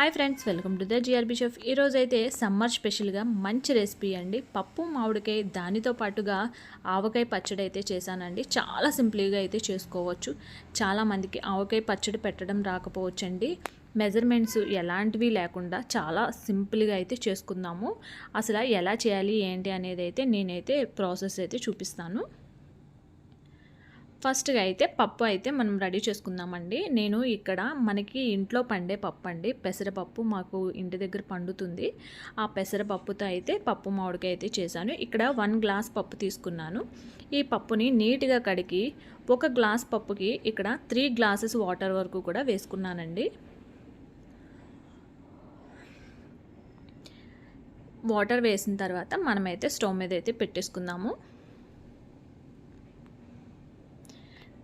Hi friends welcome to the GRB chef ఈరోజు అయితే summer స్పెషల్గా మంచి రెసిపీ అండి. పప్పు మామిడికాయ దానితో పాటుగా ఆవకాయ పచ్చడి అయితే చేశానండి. చాలా సింపుల్గా అయితే చేసుకోవచ్చు. చాలామందికి ఆవకాయ పచ్చడి పెట్టడం రాకపోవచ్చండి. మెజర్మెంట్స్ ఎలాంటివి లేకుండా చాలా సింపుల్గా అయితే చేసుకుందాము. అసలు ఎలా చేయాలి ఏంటి అనేది అయితే నేనైతే ప్రాసెస్ అయితే చూపిస్తాను. ఫస్ట్గా అయితే పప్పు అయితే మనం రెడీ చేసుకుందామండి. నేను ఇక్కడ మనకి ఇంట్లో పండే పప్పు అండి. పెసరపప్పు మాకు ఇంటి దగ్గర పండుతుంది. ఆ పెసరపప్పుతో అయితే పప్పు మామిడికాయ అయితే చేశాను. ఇక్కడ వన్ గ్లాస్ పప్పు తీసుకున్నాను. ఈ పప్పుని నీట్గా కడిగి ఒక గ్లాస్ పప్పుకి ఇక్కడ త్రీ గ్లాసెస్ వాటర్ వరకు కూడా వేసుకున్నానండి. వాటర్ వేసిన తర్వాత మనమైతే స్టవ్ మీద అయితే పెట్టేసుకుందాము.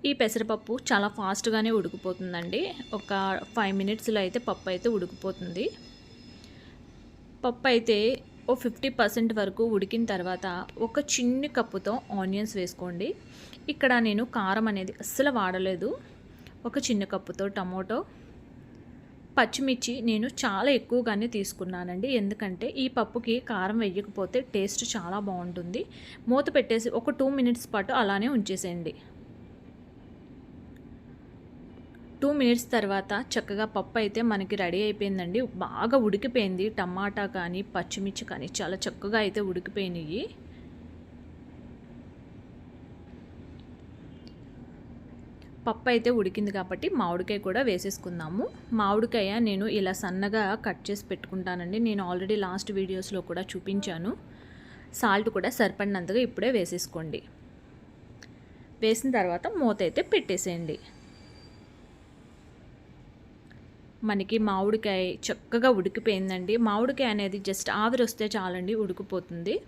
ఈ పెసరపప్పు చాలా ఫాస్ట్గానే ఉడికిపోతుందండి. ఒక ఫైవ్ మినిట్స్లో అయితే పప్పు అయితే ఉడికిపోతుంది. పప్పు అయితే ఓ ఫిఫ్టీ పర్సెంట్ వరకు ఉడికిన తర్వాత ఒక చిన్ని కప్పుతో ఆనియన్స్ వేసుకోండి. ఇక్కడ నేను కారం అనేది అస్సలు వాడలేదు. ఒక చిన్న కప్పుతో టమోటో. పచ్చిమిర్చి నేను చాలా ఎక్కువగానే తీసుకున్నానండి. ఎందుకంటే ఈ పప్పుకి కారం వేయకపోతే టేస్ట్ చాలా బాగుంటుంది. మూత పెట్టేసి ఒక టూ మినిట్స్ పాటు అలానే ఉంచేసేయండి. టూ మినిట్స్ తర్వాత చక్కగా పప్పు అయితే మనకి రెడీ అయిపోయిందండి. బాగా ఉడికిపోయింది. టమాటా కానీ పచ్చిమిర్చి కానీ చాలా చక్కగా అయితే ఉడికిపోయినాయి. పప్పు అయితే ఉడికింది కాబట్టి మామిడికాయ కూడా వేసేసుకుందాము. మామిడికాయ నేను ఇలా సన్నగా కట్ చేసి పెట్టుకుంటానండి. నేను ఆల్రెడీ లాస్ట్ వీడియోస్లో కూడా చూపించాను. సాల్ట్ కూడా సరిపడినంతగా ఇప్పుడే వేసేసుకోండి. వేసిన తర్వాత మూత అయితే పెట్టేసేయండి. మనకి మామిడికాయ చక్కగా ఉడికిపోయిందండి. మామిడికాయ అనేది జస్ట్ ఆవిరి వస్తే చాలండి ఉడికిపోతుంది.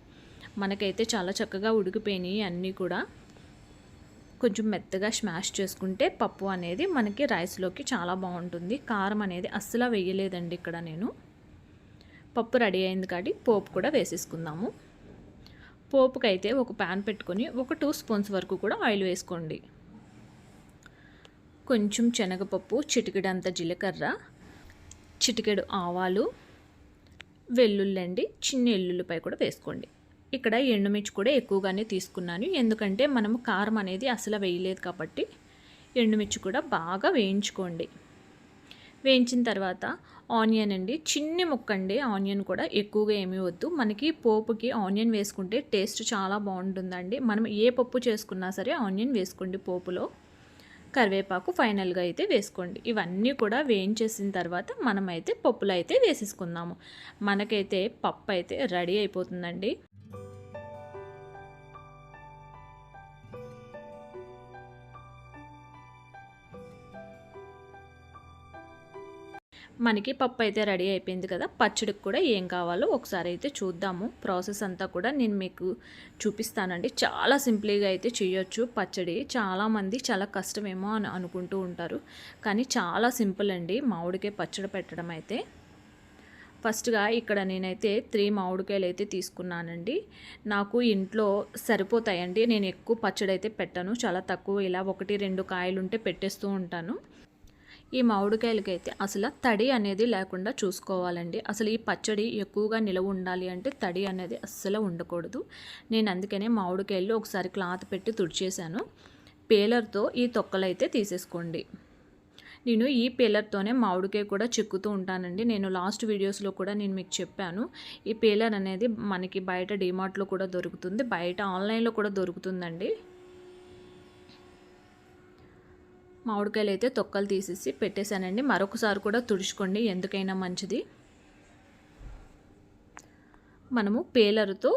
మనకైతే చాలా చక్కగా ఉడికిపోయినాయి అన్నీ కూడా. కొంచెం మెత్తగా స్మాష్ చేసుకుంటే పప్పు అనేది మనకి రైస్లోకి చాలా బాగుంటుంది. కారం అనేది అస్సలు వేయలేదండి ఇక్కడ నేను. పప్పు రెడీ అయింది కాబట్టి పోపు కూడా వేసేసుకుందాము. పోపుకైతే ఒక ప్యాన్ పెట్టుకొని ఒక టూ స్పూన్స్ వరకు కూడా ఆయిల్ వేసుకోండి. కొంచెం శనగపప్పు చిటికెడంత జీలకర్ర చిటికెడు ఆవాలు వెల్లుల్లండి చిన్న ఎల్లుల్లిపై కూడా వేసుకోండి. ఇక్కడ ఎండుమిర్చి కూడా ఎక్కువగానే తీసుకున్నాను. ఎందుకంటే మనం కారం అనేది అసలు వేయలేదు కాబట్టి ఎండుమిర్చి కూడా బాగా వేయించుకోండి. వేయించిన తర్వాత ఆనియన్ అండి చిన్ని ముక్క అండి. ఆనియన్ కూడా ఎక్కువగా ఏమీ వద్దు. మనకి పోపుకి ఆనియన్ వేసుకుంటే టేస్ట్ చాలా బాగుంటుందండి. మనం ఏ పప్పు చేసుకున్నా సరే ఆనియన్ వేసుకోండి పోపులో. కరివేపాకు ఫైనల్గా అయితే వేసుకోండి. ఇవన్నీ కూడా వేయించేసిన తర్వాత మనమైతే పప్పులు అయితే వేసేసుకుందాము. మనకైతే పప్పు అయితే రెడీ అయిపోతుందండి. మనకి పప్పు అయితే రెడీ అయిపోయింది కదా. పచ్చడికి కూడా ఏం కావాలో ఒకసారి అయితే చూద్దాము. ప్రాసెస్ అంతా కూడా నేను మీకు చూపిస్తానండి. చాలా సింపుల్గా అయితే చేయొచ్చు పచ్చడి. చాలామంది చాలా కష్టమేమో అని అనుకుంటూ ఉంటారు. కానీ చాలా సింపుల్ అండి మామిడికాయ పచ్చడి పెట్టడం అయితే. ఫస్ట్గా ఇక్కడ నేనైతే త్రీ మామిడికాయలు అయితే తీసుకున్నానండి. నాకు ఇంట్లో సరిపోతాయండి. నేను ఎక్కువ పచ్చడి అయితే పెట్టాను. చాలా తక్కువ ఇలా ఒకటి రెండు కాయలు ఉంటే పెట్టేస్తూ ఉంటాను. ఈ మామిడికాయలకైతే అసలు తడి అనేది లేకుండా చూసుకోవాలండి. అసలు ఈ పచ్చడి ఎక్కువగా నిలవ ఉండాలి అంటే తడి అనేది అస్సలు ఉండకూడదు. నేను అందుకనే మామిడికాయలు ఒకసారి క్లాత్ పెట్టి తుడిచేశాను. పేలర్తో ఈ తొక్కలైతే తీసేసుకోండి. నేను ఈ పేలర్తోనే మామిడికాయ కూడా చెక్కుతూ ఉంటానండి. నేను లాస్ట్ వీడియోస్లో కూడా నేను మీకు చెప్పాను. ఈ పేలర్ అనేది మనకి బయట డిమార్ట్లో కూడా దొరుకుతుంది. బయట ఆన్లైన్లో కూడా దొరుకుతుందండి. మామిడికాయలు అయితే తొక్కలు తీసేసి పెట్టేశానండి. మరొకసారి కూడా తుడుచుకోండి. ఎందుకైనా మంచిది. మనము పేలరుతో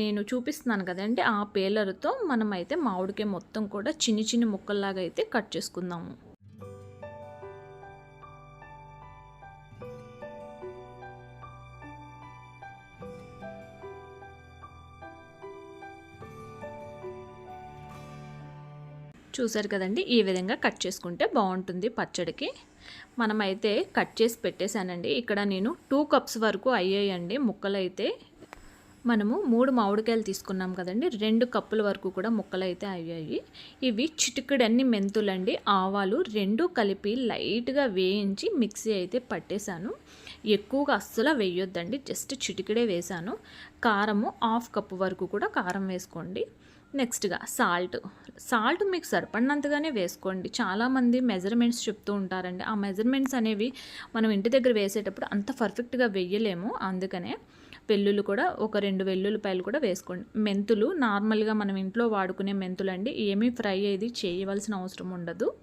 నేను చూపిస్తున్నాను కదండి ఆ పేలరుతో మనమైతే మామిడికాయ మొత్తం కూడా చిన్ని చిన్ని ముక్కల్లాగా అయితే కట్ చేసుకుందాము. చూసారు కదండి? ఈ విధంగా కట్ చేసుకుంటే బాగుంటుంది పచ్చడికి. మనమైతే కట్ చేసి పెట్టేశానండి. ఇక్కడ నేను టూ కప్స్ వరకు అయ్యాయండి ముక్కలైతే. మనము మూడు మామిడికాయలు తీసుకున్నాం కదండి. రెండు కప్పుల వరకు కూడా ముక్కలు అయితే అయ్యాయి. ఇవి చిటికడన్ని మెంతులండి. ఆవాలు రెండు కలిపి లైట్గా వేయించి మిక్సీ అయితే పట్టేశాను. ఎక్కువగా అస్సలు వేయొద్దండి. జస్ట్ చిటికడే వేశాను. కారము హాఫ్ కప్పు వరకు కూడా కారం వేసుకోండి. నెక్స్ట్గా సాల్ట్. సాల్ట్ మీకు సరిపడినంతగానే వేసుకోండి. చాలామంది మెజర్మెంట్స్ చెప్తూ ఉంటారండి. ఆ మెజర్మెంట్స్ అనేవి మనం ఇంటి దగ్గర వేసేటప్పుడు అంత పర్ఫెక్ట్గా వేయలేము. అందుకనే వెల్లుల్లి కూడా ఒక రెండు వెల్లుల్లిపాయలు కూడా వేసుకోండి. మెంతులు నార్మల్గా మనం ఇంట్లో వాడుకునే మెంతులు అండి ఏమీ ఫ్రై అయ్యేది చేయవలసిన అవసరం ఉండదు.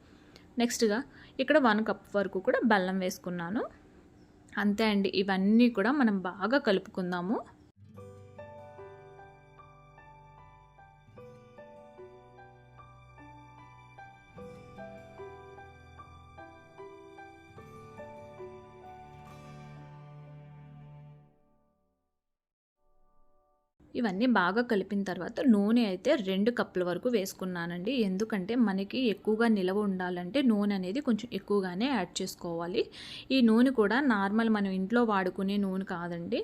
నెక్స్ట్గా ఇక్కడ వన్ కప్ వరకు కూడా బెల్లం వేసుకున్నాను. అంతే అండి. ఇవన్నీ కూడా మనం బాగా కలుపుకుందాము. ఇవన్నీ బాగా కలిపిన తర్వాత నూనె అయితే రెండు కప్పుల వరకు వేసుకున్నానండి. ఎందుకంటే మనకి ఎక్కువగా నిలవ ఉండాలంటే నూనె అనేది కొంచెం ఎక్కువగానే యాడ్ చేసుకోవాలి. ఈ నూనె కూడా నార్మల్ మనం ఇంట్లో వాడుకునే నూనె కాదండి.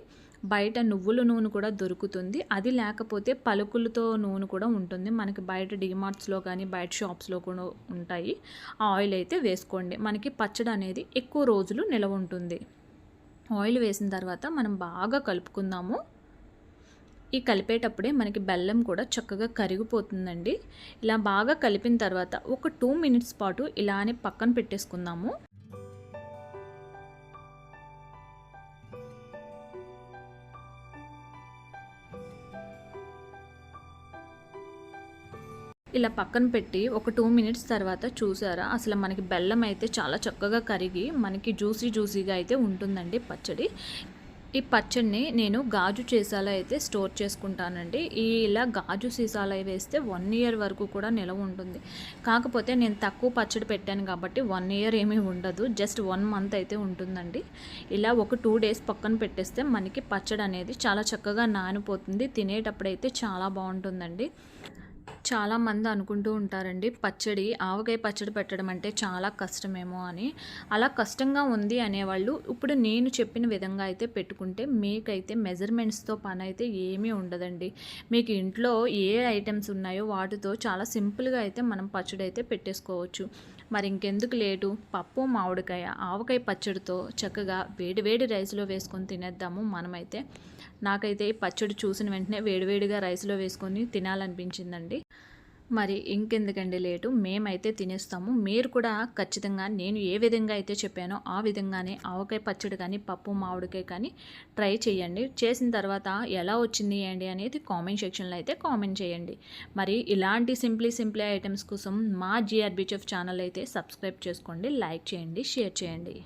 బయట నువ్వుల నూనె కూడా దొరుకుతుంది. అది లేకపోతే పలుకులతో నూనె కూడా ఉంటుంది. మనకి బయట డిమార్ట్స్లో కానీ బయట షాప్స్లో కూడా ఉంటాయి. ఆ ఆయిల్ అయితే వేసుకోండి. మనకి పచ్చడి అనేది ఎక్కువ రోజులు నిలవ ఉంటుంది. ఆయిల్ వేసిన తర్వాత మనం బాగా కలుపుకుందాము. ఈ కలిపేటప్పుడే మనకి బెల్లం కూడా చక్కగా కరిగిపోతుందండి. ఇలా బాగా కలిపిన తర్వాత ఒక టూ మినిట్స్ పాటు ఇలానే పక్కన పెట్టేసుకుందాము. ఇలా పక్కన పెట్టి ఒక టూ మినిట్స్ తర్వాత చూసారా? అసలు మనకి బెల్లం అయితే చాలా చక్కగా కరిగి మనకి జ్యూసీ జ్యూసీగా అయితే ఉంటుందండి పచ్చడి. ఈ పచ్చడిని నేను గాజు సీసాలో అయితే స్టోర్ చేసుకుంటానండి. ఈ ఇలా గాజు సీసాలో వేస్తే వన్ ఇయర్ వరకు కూడా నిలవ ఉంటుంది. కాకపోతే నేను తక్కువ పచ్చడి పెట్టాను కాబట్టి వన్ ఇయర్ ఏమీ ఉండదు. జస్ట్ వన్ మంత్ అయితే ఉంటుందండి. ఇలా ఒక టూ డేస్ పక్కన పెట్టేస్తే మనకి పచ్చడి అనేది చాలా చక్కగా నానిపోతుంది. తినేటప్పుడైతే చాలా బాగుంటుందండి. చాలామంది అనుకుంటూ ఉంటారండి పచ్చడి ఆవకాయ పచ్చడి పెట్టడం అంటే చాలా కష్టమేమో అని. అలా కష్టంగా ఉంది అనేవాళ్ళు ఇప్పుడు నేను చెప్పిన విధంగా అయితే పెట్టుకుంటే మీకైతే మెజర్మెంట్స్తో పని అయితే ఏమీ ఉండదండి. మీకు ఇంట్లో ఏ ఐటమ్స్ ఉన్నాయో వాటితో చాలా సింపుల్గా అయితే మనం పచ్చడి అయితే పెట్టేసుకోవచ్చు. మరి ఇంకెందుకు లేటు? పప్పు మామిడికాయ ఆవకాయ పచ్చడితో చక్కగా వేడి వేడి రైస్లో వేసుకొని తినేద్దాము మనమైతే. నాకైతే పచ్చడి చూసిన వెంటనే వేడివేడిగా రైస్లో వేసుకొని తినాలనిపించిందండి. మరి ఇంకెందుకండి లేటు? మేమైతే తినేస్తాము. మీరు కూడా ఖచ్చితంగా నేను ఏ విధంగా అయితే చెప్పానో ఆ విధంగానే ఆవకాయ పచ్చడి కానీ పప్పు మామిడికాయ కానీ ట్రై చేయండి. చేసిన తర్వాత ఎలా వచ్చింది ఏంటి అనేది కామెంట్ సెక్షన్లో అయితే కామెంట్ చేయండి. మరి ఇలాంటి సింప్లీ సింప్లీ ఐటమ్స్ కోసం మా జిఆర్బిచెఫ్ ఛానల్ అయితే సబ్స్క్రైబ్ చేసుకోండి లైక్ చేయండి షేర్ చేయండి.